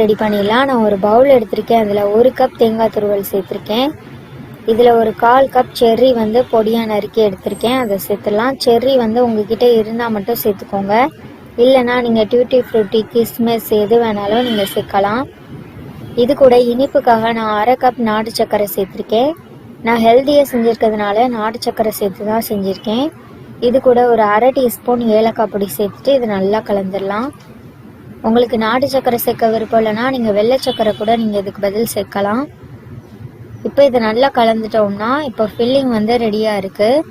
Ready பண்ணிடலாம். நான் ஒரு பவுல் எடுத்திருக்கேன். அதில் ஒரு கப் தேங்காய் துருவல் சேர்த்துருக்கேன். இதில் ஒரு கால் கப் செர்ரி வந்து பொடியாக நறுக்கி எடுத்திருக்கேன். அதை சேர்த்துடலாம். செர்ரி வந்து உங்ககிட்ட இருந்தால் மட்டும் சேர்த்துக்கோங்க. இல்லைனா நீங்கள் டியூட்டி ஃப்ரூட்டி கிஸ்மிஸ் எது வேணாலும் நீங்கள் சேர்க்கலாம். இது கூட இனிப்புக்காக நான் அரை கப் நாட்டு சக்கரை சேர்த்துருக்கேன். நான் ஹெல்த்தியாக செஞ்சுருக்கிறதுனால நாட்டு சக்கரை சேர்த்து தான் செஞ்சுருக்கேன். இது கூட ஒரு அரை டீஸ்பூன் ஏலக்காய் பொடி சேர்த்துட்டு இது நல்லா கலந்துடலாம். உங்களுக்கு நாட்டு சக்கரை சேர்க்க விருப்பம் இல்லைன்னா நீங்கள் வெள்ளை சக்கரை கூட நீங்கள் இதுக்கு பதில் சேர்க்கலாம். இப்போ இதை நல்லா கலந்துட்டோம்னா இப்போ ஃபில்லிங் வந்து ரெடியாக இருக்குது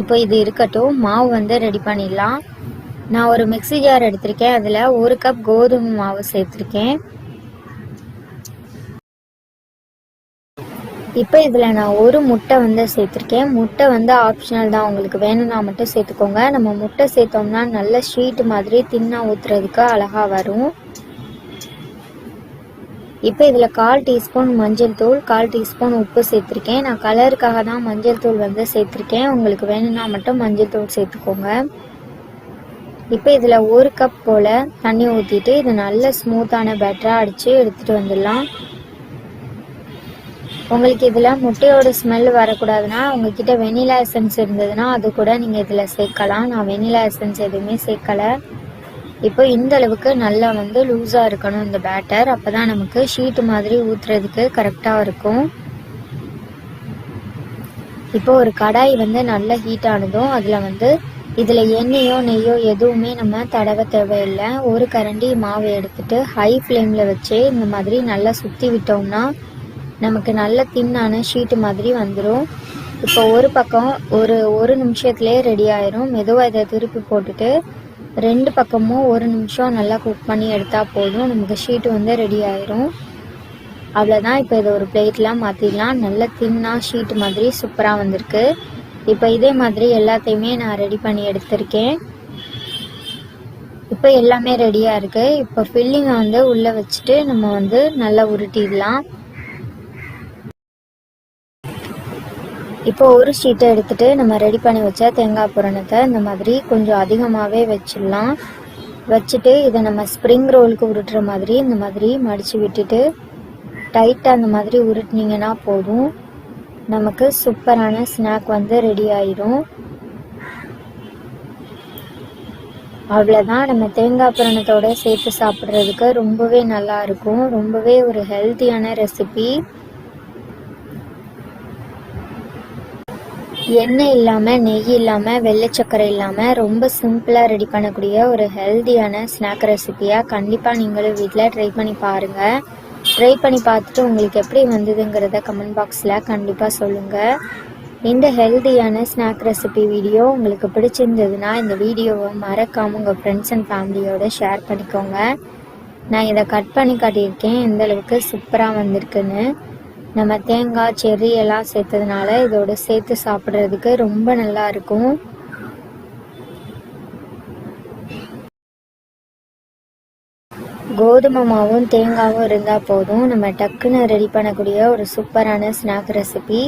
இப்போ இது இருக்கட்டும் மாவு வந்து ரெடி பண்ணிடலாம். நான் ஒரு மிக்ஸி ஜார் எடுத்திருக்கேன். அதில் ஒரு கப் கோதுமை மாவு சேர்த்துருக்கேன். இப்போ இதில் நான் ஒரு முட்டை வந்து சேர்த்துருக்கேன். முட்டை வந்து ஆப்ஷனல் தான். உங்களுக்கு வேணும்னா மட்டும் சேர்த்துக்கோங்க. நம்ம முட்டை சேர்த்தோம்னா நல்ல ஸ்வீட் மாதிரி தின்னா ஊற்றுறதுக்கு அழகாக வரும். இப்போ இதில் கால் டீஸ்பூன் மஞ்சள் தூள் கால் டீஸ்பூன் உப்பு சேர்த்துருக்கேன். நான் கலருக்காக தான் மஞ்சள் தூள் வந்து சேர்த்துருக்கேன். உங்களுக்கு வேணும்னா மட்டும் மஞ்சள் தூள் சேர்த்துக்கோங்க. இப்போ இதில் ஒரு கப் போல் தண்ணி ஊற்றிட்டு இது நல்ல ஸ்மூத்தான பேட்டராக அடித்து எடுத்துகிட்டு வந்துடலாம். உங்களுக்கு இதில் முட்டையோட ஸ்மெல் வரக்கூடாதுன்னா உங்ககிட்ட வெனிலா எசன்ஸ் இருந்ததுன்னா அது கூட நீங்கள் இதில் சேர்க்கலாம். நான் வெனிலா எசன்ஸ் எதுவுமே சேர்க்கலை. இப்போ இந்த அளவுக்கு நல்லா வந்து லூஸாக இருக்கணும் இந்த பேட்டர் அப்போ தான் நமக்கு ஷீட்டு மாதிரி ஊற்றுறதுக்கு கரெக்டாக இருக்கும். இப்போ ஒரு கடாய் வந்து நல்லா ஹீட் ஆனதும் அதில் வந்து இதில் எண்ணெயோ நெய்யோ எதுவுமே நம்ம தடவ தேவையில்லை. ஒரு கரண்டி மாவை எடுத்துட்டு ஹை ஃப்ளேமில் வச்சு இந்த மாதிரி நல்லா சுற்றி விட்டோம்னா நமக்கு நல்ல தின்னான ஷீட்டு மாதிரி வந்துடும் இப்போ ஒரு பக்கம் ஒரு ஒரு நிமிஷத்துலேயே ரெடி ஆயிரும். மெதுவாக இதை திருப்பி போட்டுட்டு ரெண்டு பக்கமும் ஒரு நிமிஷம் நல்லா குக் பண்ணி எடுத்தால் போதும். நமக்கு ஷீட்டு வந்து ரெடி ஆயிரும். அவ்வளோதான் இப்போ இதை ஒரு பிளேட்லாம் மாற்றிடலாம் நல்ல தின்னாக ஷீட்டு மாதிரி சூப்பராக வந்திருக்கு. இப்போ இதே மாதிரி எல்லாத்தையுமே நான் ரெடி பண்ணி எடுத்திருக்கேன். இப்போ எல்லாமே ரெடியாக இருக்குது இப்போ ஃபில்லிங்கை வந்து உள்ளே வச்சுட்டு நம்ம வந்து நல்லா உருட்டிடலாம். இப்போ ஒரு ஷீட்டை எடுத்துகிட்டு நம்ம ரெடி பண்ணி வச்ச தேங்காய் புரணத்தை இந்த மாதிரி கொஞ்சம் அதிகமாகவே வச்சிடலாம். வச்சுட்டு இதை நம்ம ஸ்ப்ரிங் ரோலுக்கு உருட்டுற மாதிரி இந்த மாதிரி மடித்து விட்டுட்டு டைட்டாக அந்த மாதிரி உருட்டினீங்கன்னா போதும். நமக்கு சூப்பரான ஸ்நாக் வந்து ரெடி ஆயிடும் அவ்வளோதான் நம்ம தேங்காய் புரணத்தோடு சேர்த்து சாப்பிட்றதுக்கு ரொம்பவே நல்லா இருக்கும். ரொம்பவே ஒரு ஹெல்த்தியான ரெசிபி எண்ணெய் இல்லாமல் நெய் இல்லாமல் வெள்ளை சக்கரை இல்லாமல் ரொம்ப சிம்பிளாக ரெடி பண்ணக்கூடிய ஒரு ஹெல்த்தியான ஸ்நாக் ரெசிபியாக கண்டிப்பாக நீங்களும் வீட்டில் ட்ரை பண்ணி பாருங்கள் ட்ரை பண்ணி பார்த்துட்டு உங்களுக்கு எப்படி வந்ததுங்கிறத கமெண்ட் பாக்ஸில் கண்டிப்பாக சொல்லுங்கள் இந்த ஹெல்த்தியான ஸ்நாக் ரெசிபி வீடியோ உங்களுக்கு பிடிச்சிருந்ததுன்னா இந்த வீடியோவை மறக்காமல் உங்கள் ஃப்ரெண்ட்ஸ் அண்ட் ஃபேமிலியோடு ஷேர் பண்ணிக்கோங்க. நான் இதை கட் பண்ணி காட்டியிருக்கேன். எந்த அளவுக்கு சூப்பராக வந்திருக்குன்னு. நம்ம தேங்காய் செர்ரி எல்லாம் சேர்த்ததுனால இதோட சேர்த்து சாப்பிட்றதுக்கு ரொம்ப நல்லா இருக்கும். கோதுமை மாவும் தேங்காவும் இருந்தால் போதும். நம்ம டக்குன்னு ரெடி பண்ணக்கூடிய ஒரு சூப்பரான ஸ்நாக் ரெசிபி